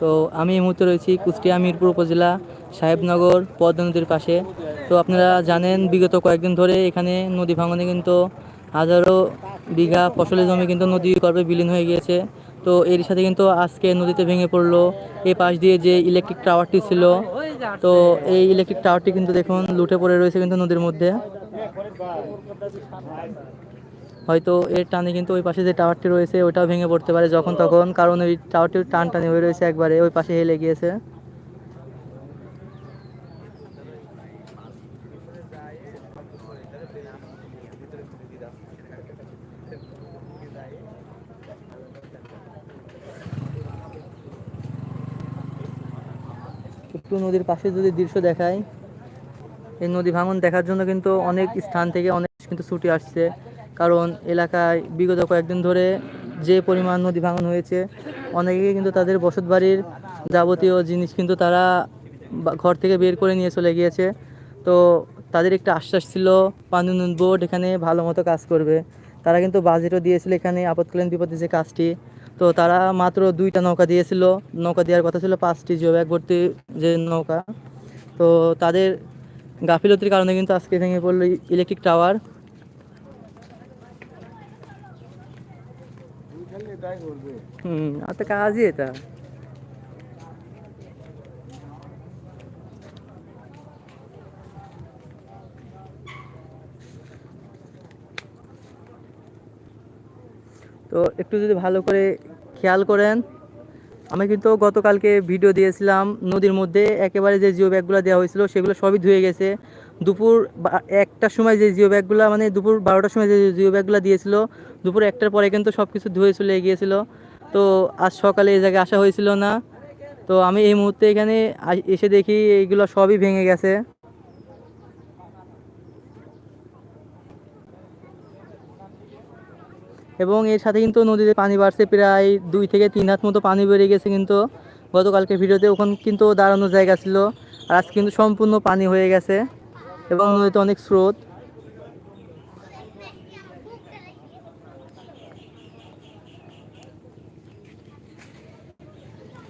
তো আমি এই মুহূর্তে রয়েছি কুষ্টিয়া মিরপুর উপজেলা সাহেবনগর পদ্মা নদীর পাশে। তো আপনারা জানেন, বিগত কয়েকদিন ধরে এখানে নদী ভাঙনে কিন্তু হাজারো বিঘা ফসলের জমি কিন্তু নদী গর্ভে বিলীন হয়ে গিয়েছে। তো এর সাথে কিন্তু আজকে নদীতে ভেঙে পড়ল। এই পাশ দিয়ে যে ইলেকট্রিক টাওয়ারটি ছিল, তো এই ইলেকট্রিক টাওয়ারটি কিন্তু দেখুন লুটে পড়ে রয়েছে কিন্তু নদীর মধ্যে। হয়তো এর টানে কিন্তু ওই পাশে যে টাওয়ারটি রয়েছে, ওইটাও ভেঙে পড়তে পারে যখন তখন। কারণ ওই টাওয়ারটি টান টানে হয়ে রয়েছে একবারে, ওই পাশে হেলে গিয়েছে। একটু নদীর পাশে যদি দৃশ্য দেখায় এই নদী ভাঙন দেখার জন্য কিন্তু অনেক স্থান থেকে অনেক কিন্তু ছুটি আসছে। কারণ এলাকায় বিগত কয়েকদিন ধরে যে পরিমাণ নদী ভাঙন হয়েছে, অনেকেই কিন্তু তাদের বসত বাড়ির যাবতীয় জিনিস কিন্তু তারা ঘর থেকে বের করে নিয়ে চলে গিয়েছে। তো তাদের একটা আশ্বাস ছিল, পানি উন্নয়ন বোর্ড এখানে ভালো মতো কাজ করবে। তারা কিন্তু বাজেটও দিয়েছিল এখানে আপতকালীন বিপদে যে কাজটি। তো তারা মাত্র দুইটা নৌকা দিয়েছিল। নৌকা দেওয়ার কথা ছিল পাঁচটি জিও ব্যাগ যে নৌকা। তো তাদের গাফিলতির কারণে কিন্তু আজকে ভেঙে পড়ল ইলেকট্রিক টাওয়ার কাজই এটা। তো একটু যদি ভালো করে খেয়াল করেন আমি কিন্তু গতকালকে ভিডিও দিয়েছিলাম, নদীর মধ্যে একেবারে যে জিও ব্যাগগুলো দেওয়া হয়েছিল সেগুলো সবই ধুয়ে গেছে। দুপুর একটার সময় যে জিও ব্যাগগুলো মানে দুপুর বারোটার সময় যে জিও ব্যাগগুলো দিয়েছিল, দুপুর একটার পরে কিন্তু সব কিছু ধুয়ে চলে গিয়েছিল। তো আজ সকালে এই জায়গায় আসা হয়েছিল না। তো আমি এই মুহূর্তে এখানে এসে দেখি এইগুলো সবই ভেঙে গেছে। এবং এর সাথে কিন্তু নদীতে পানি বাড়ছে প্রায় দুই থেকে তিন হাত মতো পানি বেড়ে গেছে কিন্তু গতকালকে ভিডিওতে ওখানে কিন্তু দাঁড়ানোর জায়গা ছিল। আর আজকে কিন্তু সম্পূর্ণ পানি হয়ে গেছে এবং নদীতে অনেক স্রোত।